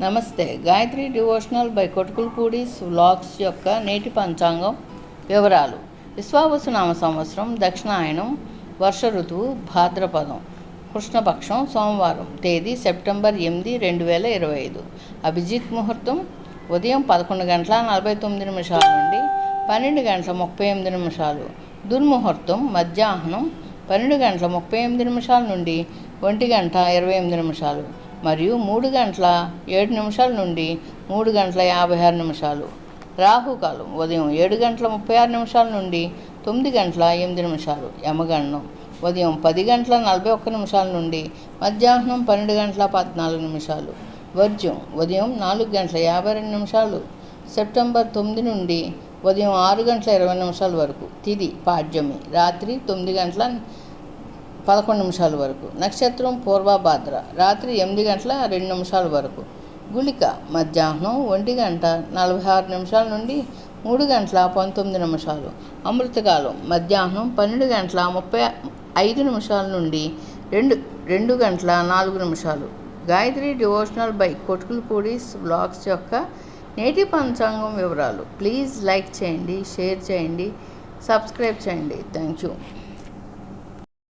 నమస్తే. Gayatri devotional by Kotukulapudi's vlogs యొక్క నేటి పంచాంగం వివరాలు. విశ్వావసు నామ సంవత్సరం దక్షిణాయనం వర్ష ఋతువు భాద్రపదం కృష్ణపక్షం సోమవారం తేదీ సెప్టెంబర్ ఎనిమిది రెండు వేల ఇరవై ఐదు. అభిజిత్ ముహూర్తం ఉదయం పదకొండు గంటల నలభై తొమ్మిది నిమిషాల నుండి పన్నెండు గంటల ముప్పై ఎనిమిది నిమిషాలు. దుర్ముహూర్తం మధ్యాహ్నం పన్నెండు గంటల ముప్పై ఎనిమిది నిమిషాల నుండి ఒంటి గంట ఇరవై ఎనిమిది నిమిషాలు. మరియు మూడు గంటల ఏడు నిమిషాల నుండి మూడు గంటల యాభై ఆరు నిమిషాలు. రాహుకాలం ఉదయం ఏడు గంటల ముప్పై ఆరు నిమిషాల నుండి తొమ్మిది గంటల ఎనిమిది నిమిషాలు. యమగండం ఉదయం పది గంటల నలభై ఒక్క నిమిషాల నుండి మధ్యాహ్నం పన్నెండు గంటల పద్నాలుగు నిమిషాలు. వర్జ్యం ఉదయం నాలుగు గంటల యాభై రెండు నిమిషాలు. సెప్టెంబర్ తొమ్మిది నుండి ఉదయం ఆరు గంటల ఇరవై నిమిషాల వరకు. తిది పాడ్యమి రాత్రి తొమ్మిది గంటల పదకొండు నిమిషాల వరకు. నక్షత్రం పూర్వభాద్ర. రాత్రి ఎనిమిది గంటల రెండు నిమిషాల వరకు. గుళిక మధ్యాహ్నం ఒంటి గంట నలభై ఆరు నిమిషాల నుండి మూడు గంటల పంతొమ్మిది నిమిషాలు. అమృతకాలం మధ్యాహ్నం పన్నెండు గంటల ముప్పై ఐదు నిమిషాల నుండి రెండు రెండు గంటల నాలుగు నిమిషాలు. Gayatri devotional by Kottukulapudi's blogs యొక్క నేటి పంచాంగం వివరాలు. ప్లీజ్ లైక్ చేయండి షేర్ చేయండి సబ్స్క్రైబ్ చేయండి. Thank you.